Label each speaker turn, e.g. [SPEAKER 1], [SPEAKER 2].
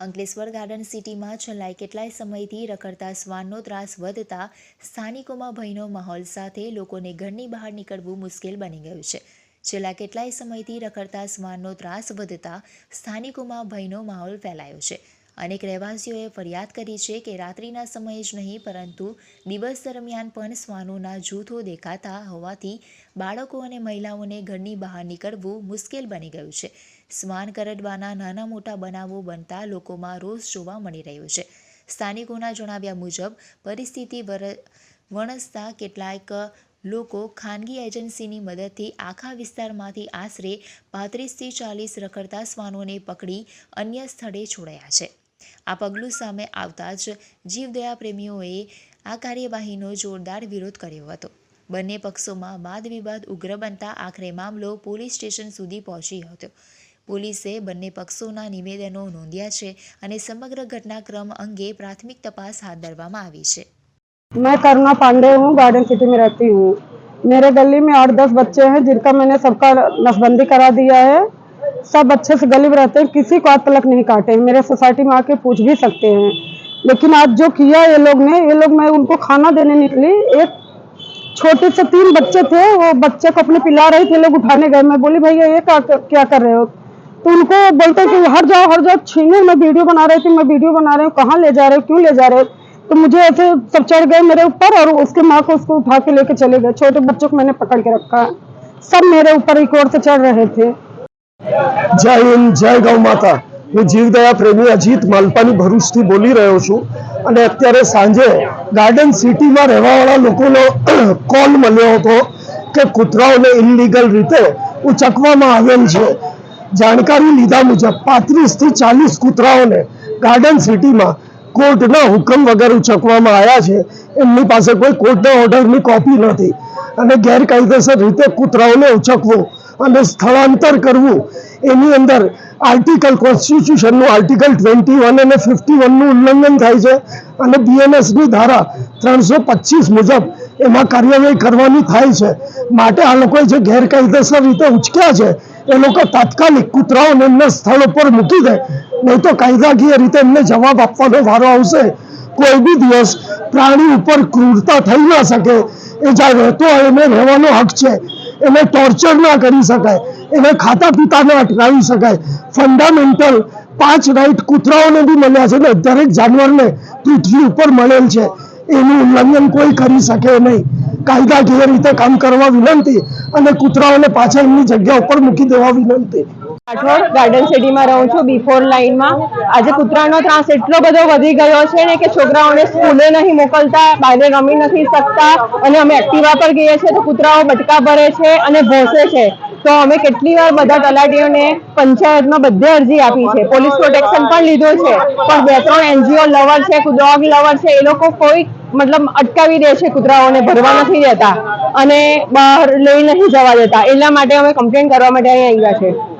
[SPEAKER 1] Ankleshwar garden સિટીમાં છેલ્લા કેટલાય સમયથી રખડતા શ્વાનનો ત્રાસ વધતા સ્થાનિકોમાં ભયનો માહોલ સાથે લોકોને ઘરની બહાર નીકળવું મુશ્કેલ બની ગયું છે. છેલ્લા કેટલાય સમયથી રખડતા શ્વાનનો ત્રાસ વધતા સ્થાનિકોમાં ભયનો માહોલ ફેલાયો છે. અનેક રહેવાસીઓએ ફરિયાદ કરી છે કે રાત્રિના સમયે જ નહીં, પરંતુ દિવસ દરમિયાન પણ શ્વાનોના જૂથો દેખાતા હોવાથી બાળકો અને મહિલાઓને ઘરની બહાર નીકળવું મુશ્કેલ બની ગયું છે. શ્વાન કરડવાના નાના મોટા બનાવો બનતા લોકોમાં રોષ જોવા મળી રહ્યો છે. સ્થાનિકોના જણાવ્યા મુજબ, પરિસ્થિતિ વણસતા કેટલાક લોકો ખાનગી એજન્સીની મદદથી આખા વિસ્તારમાંથી આશરે પાંત્રીસથી ચાલીસ રખડતા શ્વાનોને પકડી અન્ય સ્થળે છોડાયા છે. આ પગલું સામે આવતા જ જીવદયા પ્રેમીઓએ આ કાર્યવાહીનો જોરદાર વિરોધ કર્યો હતો બંને પક્ષોમાં વાદ વિવાદ ઉગ્ર બનતા આખરે મામલો પોલીસ સ્ટેશન સુધી પહોંચ્યો હતો પોલીસે બંને પક્ષોના નિવેદનો નોંધ્યા છે અને સમગ્ર ઘટનાક્રમ અંગે પ્રાથમિક તપાસ હાથ ધરવામાં આવી છે
[SPEAKER 2] मैं करुणा पांडे हूँ गार्डन सिटी में रहती हूँ मेरे गली में आठ दस बच्चे हैं जिनका मैंने सबका नसबंदी करा दिया है सब अच्छे से गली रहते हैं, किसी को आज तलक नहीं काटे मेरे सोसाइटी में आके पूछ भी सकते हैं। लेकिन आज जो किया ये लोग ने, ये लोग मैं उनको खाना देने निकली। एक छोटे से तीन बच्चे थे, वो बच्चे को अपने पिला रहे थे लोग उठाने गए। मैं बोली, भैया, ये क्या क्या कर रहे हो? तो उनको बोलते कि, हर जाओ हर जाओ, छीने, मैं वीडियो बना रही थी, मैं वीडियो बना रही हूँ, कहाँ ले जा रहे हो, क्यों ले जा रहे हो? तो मुझे ऐसे सब चढ़ गए मेरे ऊपर और उसके माँ को उसको उठा के लेके चले गए। छोटे बच्चों को मैंने पकड़ के रखा। सब मेरे ऊपर एक ओर से चढ़ रहे थे।
[SPEAKER 3] જય હિન્દ, જય ગૌ માતા. હું જીવદયા પ્રેમી અજીત માલપાની ભરૂચથી બોલી રહ્યો છું અને અત્યારે સાંજે ગાર્ડન સિટીમાં રહેવાવાળા લોકોનો કોલ મળ્યો હતો કે કૂતરાઓને ઇનલીગલ રીતે ઉચકવામાં આવેલ છે. જાણકારી લીધા મુજબ પાંત્રીસથી ચાલીસ કૂતરાઓને ગાર્ડન સિટીમાં કોર્ટના હુકમ વગર ઉચકવામાં આવ્યા છે. એમની પાસે કોઈ કોર્ટના ઓર્ડરની કોપી નથી. અને ગેરકાયદેસર રીતે કૂતરાઓને ઉચકવું અને સ્થળાંતર કરવું. એની અંદર આર્ટિકલ કોન્સ્ટિટ્યુશનનું આર્ટિકલ ટ્વેન્ટી વન અને ફિફ્ટી વનનું ઉલ્લંઘન થાય છે અને બીએનએસની ધારા ત્રણસો પચીસ મુજબ એમાં કાર્યવાહી કરવાની થાય છે. માટે આ લોકોએ જે ગેરકાયદેસર રીતે ઉચક્યા છે, એ લોકો તાત્કાલિક કૂતરાઓને એમના સ્થળ ઉપર મૂકી દે. નહીં તો કાયદાકીય રીતે એમને જવાબ આપવાનો વારો આવશે. કોઈ બી દિવસ પ્રાણી ઉપર ક્રૂરતા થઈ ના શકે. એ જ્યાં રહેતો હોય એને રહેવાનો હક છે. એને ટોર્ચર ના કરી શકાય. એને ખાતા પીતા ના અટકાવી શકાય. ફંડામેન્ટલ પાંચ રાઈટ કૂતરાઓને બી મળ્યા છે ને, દરેક જાનવરને પૃથ્વી ઉપર મળેલ છે. એનું ઉલ્લંઘન કોઈ કરી શકે નહીં. કાયદાકીય રીતે કામ કરવા વિનંતી અને કૂતરાઓને પાછા એમની જગ્યા ઉપર મૂકી દેવા વિનંતી.
[SPEAKER 2] રાઠોડ ગાર્ડન સિટીમાં રહું છું બિફોર લાઈનમાં આજે કૂતરાનો ત્રાસ એટલો બધો વધી ગયો છે ને કે છોકરાઓને સ્કૂલે નહીં મોકલતા બહાર રમી નથી શકતા અને અમે એક્ટિવા પર ગઈએ છીએ તો કૂતરાઓ બટકા ભરે છે અને ભોંસે છે. તો અમે કેટલી વાર બધા તલાટીઓને પંચાયતમાં બધે અરજી આપી છે. પોલીસ પ્રોટેક્શન પણ લીધું છે. પણ બે ત્રણ એનજીઓ લવર છે ડોગ લવર છે. એ લોકો કોઈ મતલબ અટકાવી દે છે કૂતરાઓને, ભરવા નથી દેતા અને બહાર લઈ નથી જવા દેતા. એટલા માટે અમે કમ્પ્લેન કરવા માટે અહીં આવ્યા છે.